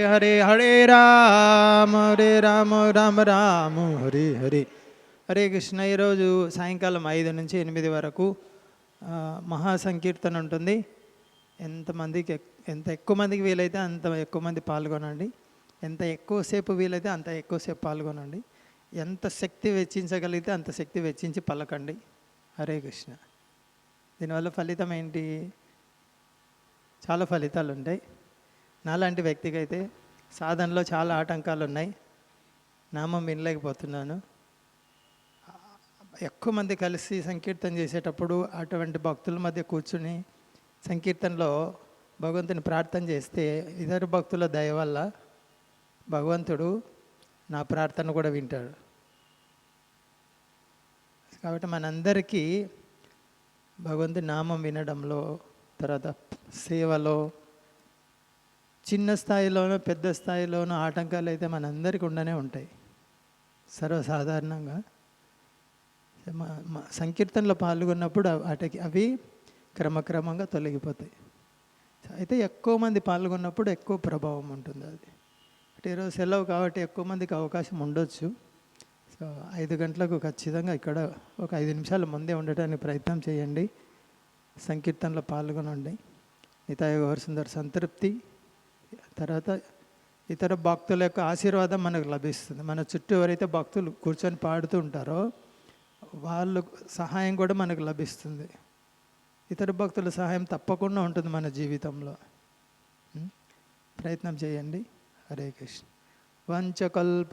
హరే హరే రామ హరే రామ రామ రామ హరే హరే హరే కృష్ణ ఈరోజు సాయంకాలం ఐదు నుంచి ఎనిమిది వరకు మహా సంకీర్తన ఉంటుంది. ఎంతమందికి ఎంత ఎక్కువ మందికి వీలైతే అంత ఎక్కువ మంది పాల్గొనండి. ఎంత ఎక్కువసేపు వీలైతే అంత ఎక్కువసేపు పాల్గొనండి. ఎంత శక్తి వెచ్చించగలిగితే అంత శక్తి వెచ్చించి పలకండి. హరే కృష్ణ. దీనివల్ల ఫలితం ఏంటి? చాలా ఫలితాలు ఉంటాయి నాలాంటి వ్యక్తికి అయితే సాధనలో చాలా ఆటంకాలు ఉన్నాయి నామం వినలేకపోతున్నాను. ఎక్కువ మంది కలిసి సంకీర్తన చేసేటప్పుడు అటువంటి భక్తుల మధ్య కూర్చుని సంకీర్తనలో భగవంతుని ప్రార్థన చేస్తే ఇతర భక్తుల దయ వల్ల భగవంతుడు నా ప్రార్థన కూడా వింటాడు. కాబట్టి మనందరికీ భగవంతుని నామం వినడంలో తర్వాత సేవలో చిన్న స్థాయిలోనో పెద్ద స్థాయిలోనో ఆటంకాలు అయితే మనందరికీ ఉండనే ఉంటాయి. సర్వసాధారణంగా. సంకీర్తనలో పాల్గొన్నప్పుడు వాటికి అవి క్రమక్రమంగా తొలగిపోతాయి. అయితే ఎక్కువ మంది పాల్గొన్నప్పుడు ఎక్కువ ప్రభావం ఉంటుంది అది. అంటే ఈరోజు సెలవు కాబట్టి ఎక్కువ మందికి అవకాశం ఉండొచ్చు. సో ఐదు గంటలకు ఖచ్చితంగా ఇక్కడ ఒక ఐదు నిమిషాల ముందే ఉండటానికి ప్రయత్నం చేయండి. సంకీర్తనలో పాల్గొనండి. నితాయ గౌర్ సుందర్ సంతృప్తి. తర్వాత ఇతర భక్తుల యొక్క ఆశీర్వాదం మనకు లభిస్తుంది. మన చుట్టూ ఎవరైతే భక్తులు కూర్చొని పాడుతూ ఉంటారో వాళ్ళు సహాయం కూడా మనకు లభిస్తుంది. ఇతర భక్తుల సహాయం తప్పకుండా ఉంటుంది మన జీవితంలో. ప్రయత్నం చేయండి. హరే కృష్ణ. వంచకల్ప